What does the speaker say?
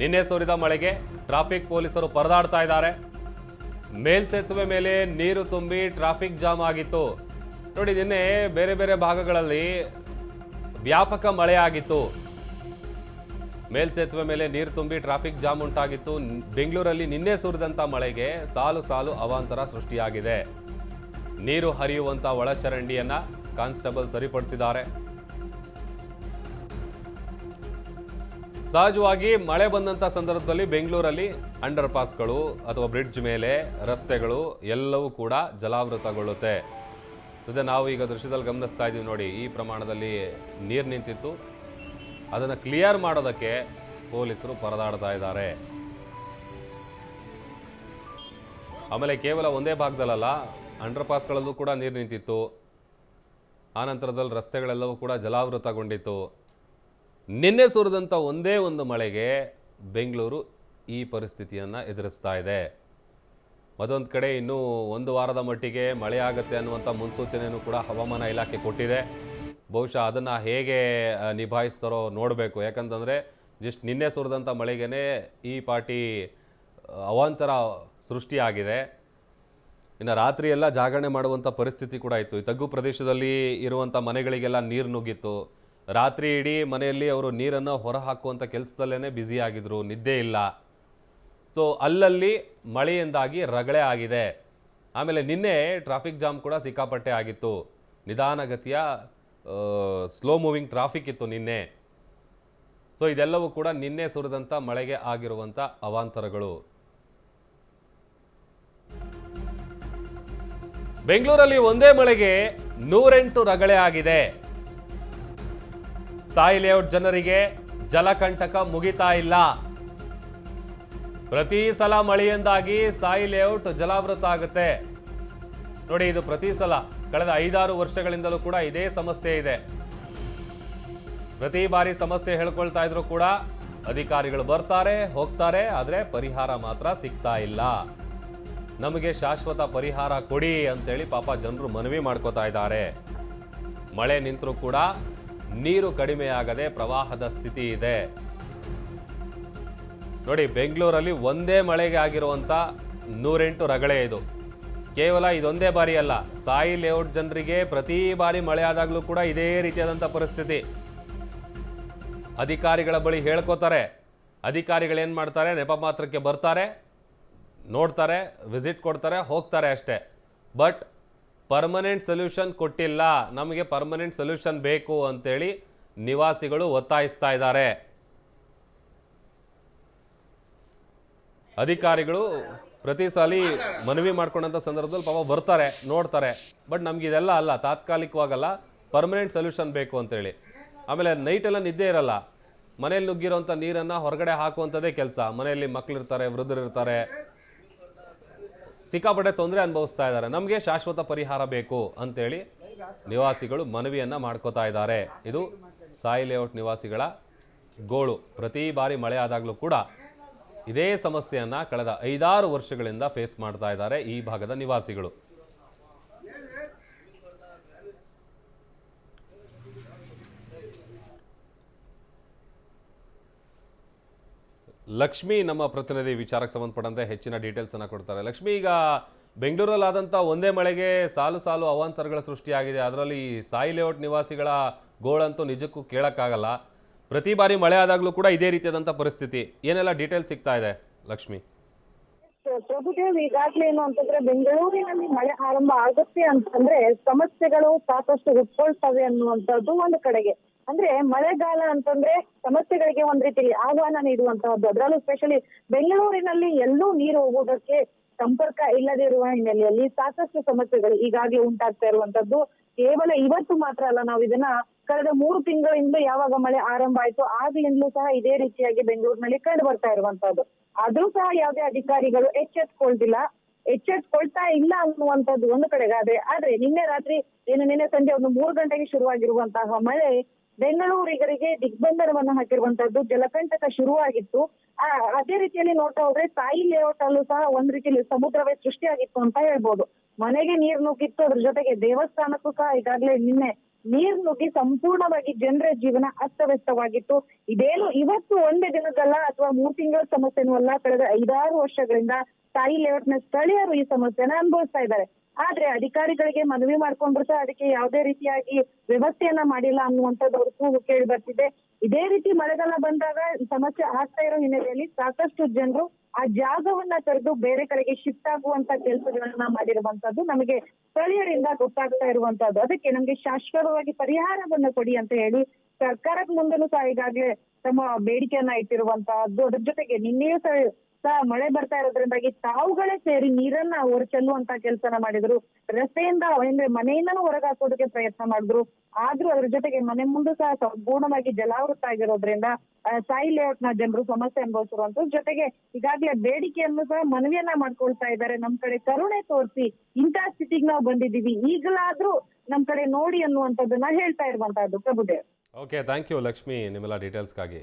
ನಿನ್ನೆ ಸುರಿದ ಮಳೆಗೆ ಟ್ರಾಫಿಕ್ ಪೊಲೀಸರು ಪರದಾಡ್ತಾ ಇದ್ದಾರೆ. ಮೇಲ್ಸೇತುವೆ ಮೇಲೆ ನೀರು ತುಂಬಿ ಟ್ರಾಫಿಕ್ ಜಾಮ್ ಆಗಿತ್ತು. ನೋಡಿ, ನಿನ್ನೆ ಬೇರೆ ಬೇರೆ ಭಾಗಗಳಲ್ಲಿ ವ್ಯಾಪಕ ಮಳೆ ಆಗಿತ್ತು. ಮೇಲ್ಸೇತುವೆ ಮೇಲೆ ನೀರು ತುಂಬಿ ಟ್ರಾಫಿಕ್ ಜಾಮ್ ಉಂಟಾಗಿತ್ತು. ಬೆಂಗಳೂರಲ್ಲಿ ನಿನ್ನೆ ಸುರಿದಂಥ ಮಳೆಗೆ ಸಾಲು ಸಾಲು ಅವಾಂತರ ಸೃಷ್ಟಿಯಾಗಿದೆ. ನೀರು ಹರಿಯುವಂಥ ಒಳಚರಂಡಿಯನ್ನು ಕಾನ್ಸ್ಟೇಬಲ್ ಸರಿಪಡಿಸಿದ್ದಾರೆ. ಸಹಜವಾಗಿ ಮಳೆ ಬಂದಂತ ಸಂದರ್ಭದಲ್ಲಿ ಬೆಂಗಳೂರಲ್ಲಿ ಅಂಡರ್ ಪಾಸ್ಗಳು ಅಥವಾ ಬ್ರಿಡ್ಜ್ ಮೇಲೆ ರಸ್ತೆಗಳು ಎಲ್ಲವೂ ಕೂಡ ಜಲಾವೃತಗೊಳ್ಳುತ್ತೆ. ಸದ್ಯ ನಾವು ಈಗ ದೃಶ್ಯದಲ್ಲಿ ಗಮನಿಸ್ತಾ ಇದ್ದೀವಿ ನೋಡಿ, ಈ ಪ್ರಮಾಣದಲ್ಲಿ ನೀರು ನಿಂತಿತ್ತು. ಅದನ್ನು ಕ್ಲಿಯರ್ ಮಾಡೋದಕ್ಕೆ ಪೊಲೀಸರು ಪರದಾಡ್ತಾ ಇದ್ದಾರೆ. ಆಮೇಲೆ ಕೇವಲ ಒಂದೇ ಭಾಗದಲ್ಲಲ್ಲ ಅಂಡರ್ ಪಾಸ್ಗಳಲ್ಲೂ ಕೂಡ ನೀರು ನಿಂತಿತ್ತು. ಆನಂತರದಲ್ಲಿ ರಸ್ತೆಗಳೆಲ್ಲವೂ ಕೂಡ ಜಲಾವೃತಗೊಂಡಿತ್ತು. ನಿನ್ನೆ ಸುರಿದಂಥ ಒಂದೇ ಒಂದು ಮಳೆಗೆ ಬೆಂಗಳೂರು ಈ ಪರಿಸ್ಥಿತಿಯನ್ನು ಎದುರಿಸ್ತಾ ಇದೆ. ಮತ್ತೊಂದು ಕಡೆ ಇನ್ನೂ ಒಂದು ವಾರದ ಮಟ್ಟಿಗೆ ಮಳೆ ಆಗುತ್ತೆ ಅನ್ನುವಂಥ ಮುನ್ಸೂಚನೆಯನ್ನು ಕೂಡ ಹವಾಮಾನ ಇಲಾಖೆ ಕೊಟ್ಟಿದೆ. ಬಹುಶಃ ಅದನ್ನು ಹೇಗೆ ನಿಭಾಯಿಸ್ತಾರೋ ನೋಡಬೇಕು. ಯಾಕಂತಂದರೆ ಜಸ್ಟ್ ನಿನ್ನೆ ಸುರಿದಂಥ ಮಳೆಗೇ ಈ ಪಾಟಿ ಅವಾಂತರ ಸೃಷ್ಟಿಯಾಗಿದೆ ಇನ್ನು ರಾತ್ರಿಯೆಲ್ಲ ಜಾಗರಣೆ ಮಾಡುವಂಥ ಪರಿಸ್ಥಿತಿ ಕೂಡ ಇತ್ತು. ಈ ತಗ್ಗು ಪ್ರದೇಶದಲ್ಲಿ ಇರುವಂಥ ಮನೆಗಳಿಗೆಲ್ಲ ನೀರು ನುಗ್ಗಿತ್ತು. ರಾತ್ರಿ ಇಡೀ ಮನೆಯಲ್ಲಿ ಅವರು ನೀರನ್ನು ಹೊರ ಹಾಕುವಂಥ ಕೆಲಸದಲ್ಲೇ ಬ್ಯುಸಿ ಆಗಿದ್ರು, ನಿದ್ದೆ ಇಲ್ಲ. ಸೊ ಅಲ್ಲಲ್ಲಿ ಮಳೆಯಿಂದಾಗಿ ರಗಳೆ ಆಗಿದೆ. ಆಮೇಲೆ ನಿನ್ನೆ ಟ್ರಾಫಿಕ್ ಜಾಮ್ ಕೂಡ ಸಿಕ್ಕಾಪಟ್ಟೆ ಆಗಿತ್ತು. ನಿಧಾನಗತಿಯ ಸ್ಲೋ ಮೂವಿಂಗ್ ಟ್ರಾಫಿಕ್ ಇತ್ತು ನಿನ್ನೆ. ಸೊ ಇದೆಲ್ಲವೂ ಕೂಡ ನಿನ್ನೆ ಸುರಿದಂಥ ಮಳೆಗೆ ಆಗಿರುವಂಥ ಅವಾಂತರಗಳು. ಬೆಂಗಳೂರಲ್ಲಿ ಒಂದೇ ಮಳೆಗೆ ನೂರೆಂಟು ರಗಳೆ ಆಗಿದೆ. ಸಾಯಿ ಲೇಔಟ್ ಜನರಿಗೆ ಜಲಕಂಟಕ ಮುಗಿತಾ ಇಲ್ಲ. ಪ್ರತಿ ಸಲ ಮಳೆಯಿಂದಾಗಿ ಸಾಯಿ ಲೇಔಟ್ ಜಲಾವೃತ ಆಗುತ್ತೆ. ನೋಡಿ, ಇದು ಪ್ರತಿ ಸಲ ಕಳೆದ ಐದಾರು ವರ್ಷಗಳಿಂದಲೂ ಕೂಡ ಇದೇ ಸಮಸ್ಯೆ ಇದೆ. ಪ್ರತಿ ಬಾರಿ ಸಮಸ್ಯೆ ಹೇಳ್ಕೊಳ್ತಾ ಇದ್ರು ಕೂಡ ಅಧಿಕಾರಿಗಳು ಬರ್ತಾರೆ, ಹೋಗ್ತಾರೆ, ಆದರೆ ಪರಿಹಾರ ಮಾತ್ರ ಸಿಗ್ತಾ ಇಲ್ಲ. ನಮಗೆ ಶಾಶ್ವತ ಪರಿಹಾರ ಕೊಡಿ ಅಂತೇಳಿ ಪಾಪ ಜನರು ಮನವಿ ಮಾಡ್ಕೋತಾ ಇದ್ದಾರೆ. ಮಳೆ ನಿಂತರೂ ಕೂಡ ನೀರು ಕಡಿಮೆಯಾಗದೆ ಪ್ರವಾಹದ ಸ್ಥಿತಿ ಇದೆ. ನೋಡಿ, ಬೆಂಗಳೂರಲ್ಲಿ ಒಂದೇ ಮಳೆಗೆ ಆಗಿರುವಂಥ ನೂರೆಂಟು ರಗಳೆ ಇದು. ಕೇವಲ ಇದೊಂದೇ ಬಾರಿ ಅಲ್ಲ, ಸಾಯಿ ಲೇಔಟ್ ಜನರಿಗೆ ಪ್ರತಿ ಬಾರಿ ಮಳೆ ಆದಾಗಲೂ ಕೂಡ ಇದೇ ರೀತಿಯಾದಂಥ ಪರಿಸ್ಥಿತಿ. ಅಧಿಕಾರಿಗಳ ಬಳಿ ಹೇಳ್ಕೋತಾರೆ. ಅಧಿಕಾರಿಗಳೇನು ಮಾಡ್ತಾರೆ, ನೆಪ ಮಾತ್ರಕ್ಕೆ ಬರ್ತಾರೆ, ನೋಡ್ತಾರೆ ವಿಸಿಟ್ ಕೊಡ್ತಾರೆ, ಹೋಗ್ತಾರೆ ಅಷ್ಟೇ. ಬಟ್ ಪರ್ಮನೆಂಟ್ ಸೊಲ್ಯೂಷನ್ ಕೊಟ್ಟಿಲ್ಲ. ನಮಗೆ ಪರ್ಮನೆಂಟ್ ಸೊಲ್ಯೂಷನ್ ಬೇಕು ಅಂತೇಳಿ ನಿವಾಸಿಗಳು ಒತ್ತಾಯಿಸ್ತಾ ಇದ್ದಾರೆ. ಅಧಿಕಾರಿಗಳು ಪ್ರತಿ ಸಾಲ ಮನವಿ ಮಾಡ್ಕೊಂಡಂಥ ಸಂದರ್ಭದಲ್ಲಿ ಪಾಪ ಬರ್ತಾರೆ, ನೋಡ್ತಾರೆ. ಬಟ್ ನಮ್ಗೆ ಇದೆಲ್ಲ ಅಲ್ಲ, ತಾತ್ಕಾಲಿಕವಾಗಲ್ಲ. ಪರ್ಮನೆಂಟ್ ಸೊಲ್ಯೂಷನ್ ಬೇಕು ಅಂತೇಳಿ. ಆಮೇಲೆ ನೈಟೆಲ್ಲ ನಿದ್ದೆ ಇರಲ್ಲ. ಮನೇಲಿ ನುಗ್ಗಿರೋಂಥ ನೀರನ್ನು ಹೊರಗಡೆ ಹಾಕುವಂಥದ್ದೇ ಕೆಲಸ. ಮನೆಯಲ್ಲಿ ಮಕ್ಕಳಿರ್ತಾರೆ ವೃದ್ಧರಿರ್ತಾರೆ. ಸಿಕ್ಕಾಪಟ್ಟೆ ತೊಂದರೆ ಅನುಭವಿಸ್ತಾ ಇದ್ದಾರೆ. ನಮಗೆ ಶಾಶ್ವತ ಪರಿಹಾರ ಬೇಕು ಅಂತೇಳಿ ನಿವಾಸಿಗಳು ಮನವಿಯನ್ನು ಮಾಡ್ಕೋತಾ ಇದ್ದಾರೆ. ಇದು ಸಾಯಿ ಲೇಔಟ್ ನಿವಾಸಿಗಳ ಗೋಳು. ಪ್ರತಿ ಬಾರಿ ಮಳೆ ಆದಾಗಲೂ ಕೂಡ ಇದೇ ಸಮಸ್ಯೆಯನ್ನು ಕಳೆದ ಐದಾರು ವರ್ಷಗಳಿಂದ ಫೇಸ್ ಮಾಡ್ತಾ ಇದ್ದಾರೆ ಈ ಭಾಗದ ನಿವಾಸಿಗಳು. ಲಕ್ಷ್ಮಿ ನಮ್ಮ ಪ್ರತಿನಿಧಿ ವಿಚಾರಕ್ಕೆ ಸಂಬಂಧಪಟ್ಟಂತೆ ಹೆಚ್ಚಿನ ಡೀಟೇಲ್ಸ್ ಅನ್ನ ಕೊಡ್ತಾರೆ. ಲಕ್ಷ್ಮಿ, ಈಗ ಬೆಂಗಳೂರಲ್ಲಾದಂಥ ಒಂದೇ ಮಳೆಗೆ ಸಾಲು ಸಾಲು ಅವಾಂತರಗಳ ಸೃಷ್ಟಿಯಾಗಿದೆ. ಅದರಲ್ಲಿ ಸಾಯಿ ಲೇಔಟ್ ನಿವಾಸಿಗಳ ಗೋಳಂತೂ ನಿಜಕ್ಕೂ ಕೇಳಕ್ಕಾಗಲ್ಲ. ಪ್ರತಿ ಬಾರಿ ಮಳೆ ಆದಾಗಲೂ ಕೂಡ ಇದೇ ರೀತಿಯಾದಂಥ ಪರಿಸ್ಥಿತಿ. ಏನೆಲ್ಲ ಡೀಟೇಲ್ಸ್ ಸಿಗ್ತಾ ಇದೆ, ಲಕ್ಷ್ಮಿ? ಪ್ರಭುದೇವ್ ಈಗಾಗ್ಲೇ ಏನು ಅಂತಂದ್ರೆ ಬೆಂಗಳೂರಿನಲ್ಲಿ ಮಳೆ ಆರಂಭ ಆಗುತ್ತೆ ಅಂತಂದ್ರೆ ಸಮಸ್ಯೆಗಳು ಸಾಕಷ್ಟು ಹುಟ್ಕೊಳ್ತವೆ ಅನ್ನುವಂಥದ್ದು ಒಂದು ಕಡೆಗೆ. ಅಂದ್ರೆ ಮಳೆಗಾಲ ಅಂತಂದ್ರೆ ಸಮಸ್ಯೆಗಳಿಗೆ ಒಂದ್ ರೀತಿಯಲ್ಲಿ ಆಹ್ವಾನ ನೀಡುವಂತಹದ್ದು. ಅದರಲ್ಲೂ ಸ್ಪೆಷಲಿ ಬೆಂಗಳೂರಿನಲ್ಲಿ ಎಲ್ಲೂ ನೀರು ಹೋಗೋದಕ್ಕೆ ಸಂಪರ್ಕ ಇಲ್ಲದೆ ಇರುವ ಹಿನ್ನೆಲೆಯಲ್ಲಿ ಸಾಕಷ್ಟು ಸಮಸ್ಯೆಗಳು ಈಗಾಗಲೇ ಉಂಟಾಗ್ತಾ ಇರುವಂತದ್ದು ಕೇವಲ ಇವತ್ತು ಮಾತ್ರ ಅಲ್ಲ, ನಾವು ಇದನ್ನ ಕಳೆದ ಮೂರು ತಿಂಗಳಿಂದ ಯಾವಾಗ ಮಳೆ ಆರಂಭ ಆಯ್ತು ಆಗ್ಲಿಂದಲೂ ಸಹ ಇದೇ ರೀತಿಯಾಗಿ ಬೆಂಗಳೂರಿನಲ್ಲಿ ಕಂಡು ಬರ್ತಾ ಇರುವಂತಹದ್ದು. ಆದ್ರೂ ಸಹ ಯಾವುದೇ ಅಧಿಕಾರಿಗಳು ಎಚ್ಚೆತ್ಕೊಳ್ತಿಲ್ಲ ಎಚ್ಚೆತ್ಕೊಳ್ತಾ ಇಲ್ಲ ಅನ್ನುವಂಥದ್ದು ಒಂದು ಕಡೆಗಾದ್ರೆ. ಆದ್ರೆ ನಿನ್ನೆ ರಾತ್ರಿ, ಏನು ನಿನ್ನೆ ಸಂಜೆ ಒಂದು ಮೂರು ಗಂಟೆಗೆ ಶುರುವಾಗಿರುವಂತಹ ಮಳೆ ಬೆಂಗಳೂರಿಗರಿಗೆ ದಿಗ್ಬಂಧನವನ್ನು ಹಾಕಿರುವಂತದ್ದು ಜಲಕಂಟಕ ಶುರುವಾಗಿತ್ತು. ಅದೇ ರೀತಿಯಲ್ಲಿ ನೋಡ್ತಾ ಹೋದ್ರೆ ತಾಯಿ ಲೇಔಟ್ ಅಲ್ಲೂ ಸಹ ಒಂದ್ ರೀತಿಯಲ್ಲಿ ಸಮುದ್ರವೇ ಸೃಷ್ಟಿಯಾಗಿತ್ತು ಅಂತ ಹೇಳ್ಬೋದು. ಮನೆಗೆ ನೀರ್ ನುಗ್ಗಿತ್ತು, ಅದ್ರ ಜೊತೆಗೆ ದೇವಸ್ಥಾನಕ್ಕೂ ಸಹ ಈಗಾಗಲೇ ನಿನ್ನೆ ನೀರ್ ನುಗ್ಗಿ ಸಂಪೂರ್ಣವಾಗಿ ಜನರ ಜೀವನ ಅಸ್ತವ್ಯಸ್ತವಾಗಿತ್ತು. ಇದೇನು ಇವತ್ತು ಒಂದೇ ದಿನದಲ್ಲ ಅಥವಾ ಮೂರ್ ತಿಂಗಳ ಸಮಸ್ಯೆನೂ ಅಲ್ಲ, ಕಳೆದ ಐದಾರು ವರ್ಷಗಳಿಂದ ತಾಯಿ ಲೇಔಟ್ನ ಸ್ಥಳೀಯರು ಈ ಸಮಸ್ಯೆನ ಅನುಭವಿಸ್ತಾ ಇದ್ದಾರೆ. ಆದ್ರೆ ಅಧಿಕಾರಿಗಳಿಗೆ ಮನವಿ ಮಾಡ್ಕೊಂಡ್ರು ಸಹ ಅದಕ್ಕೆ ಯಾವುದೇ ರೀತಿಯಾಗಿ ವ್ಯವಸ್ಥೆಯನ್ನ ಮಾಡಿಲ್ಲ ಅನ್ನುವಂಥದ್ದು ಕೂಗು ಕೇಳಿ ಬರ್ತಿದೆ. ಇದೇ ರೀತಿ ಮಳೆಗಾಲ ಬಂದಾಗ ಸಮಸ್ಯೆ ಆಗ್ತಾ ಇರೋ ಹಿನ್ನೆಲೆಯಲ್ಲಿ ಸಾಕಷ್ಟು ಜನರು ಆ ಜಾಗವನ್ನ ತೆರೆದು ಬೇರೆ ಕಡೆಗೆ ಶಿಫ್ಟ್ ಆಗುವಂತ ಕೆಲಸಗಳನ್ನ ಮಾಡಿರುವಂತದ್ದು ನಮಗೆ ಸ್ಥಳೀಯರಿಂದ ಗೊತ್ತಾಗ್ತಾ ಇರುವಂತದ್ದು. ಅದಕ್ಕೆ ನಮ್ಗೆ ಶಾಶ್ವತವಾಗಿ ಪರಿಹಾರವನ್ನ ಕೊಡಿ ಅಂತ ಹೇಳಿ ಸರ್ಕಾರದ ಮುಂದೆನು ಸಹ ಈಗಾಗಲೇ ತಮ್ಮ ಬೇಡಿಕೆಯನ್ನ ಇಟ್ಟಿರುವಂತಹದ್ದು ಅದ್ರ ಜೊತೆಗೆ ನಿನ್ನೆಯೂ ಸಹ ಮಳೆ ಬರ್ತಾ ಇರೋದ್ರಿಂದಾಗಿ ತಾವುಗಳೇ ಸೇರಿ ನೀರನ್ನ ಹೊರ ಚೆಲ್ಲುವಂತ ಕೆಲಸನ ಮಾಡಿದ್ರು. ರಸ್ತೆಯಿಂದ ಅಂದ್ರೆ ಮನೆಯಿಂದನೂ ಹೊರಗೆ ಹಾಕೋದಕ್ಕೆ ಪ್ರಯತ್ನ ಮಾಡಿದ್ರು. ಆದ್ರೂ ಅದ್ರ ಜೊತೆಗೆ ಮನೆ ಮುಂದೆ ಸಹ ಸಂಪೂರ್ಣವಾಗಿ ಜಲಾವೃತ ಆಗಿರೋದ್ರಿಂದ ಸಾಯಿ ಲೇಔಟ್ನ ಜನರು ಸಮಸ್ಯೆ ಅನುಭವಿಸಿರುವಂತ ಜೊತೆಗೆ ಈಗಾಗಲೇ ಬೇಡಿಕೆಯನ್ನು ಸಹ ಮನವಿಯನ್ನ ಮಾಡ್ಕೊಳ್ತಾ ಇದ್ದಾರೆ. ನಮ್ ಕಡೆ ಕರುಣೆ ತೋರಿಸಿ ಇಂಥ ಸ್ಥಿತಿಗೆ ನಾವು ಬಂದಿದ್ದೀವಿ. ಈಗಲಾದ್ರೂ ನಮ್ ಕಡೆ ನೋಡಿ ಅನ್ನುವಂಥದ್ದನ್ನ ಹೇಳ್ತಾ ಇರುವಂತಹದ್ದು Prabhudev. Okay thank you Lakshmi ನಿಮ್ಮೆಲ್ಲ ಡೀಟೇಲ್ಸ್ಗಾಗಿ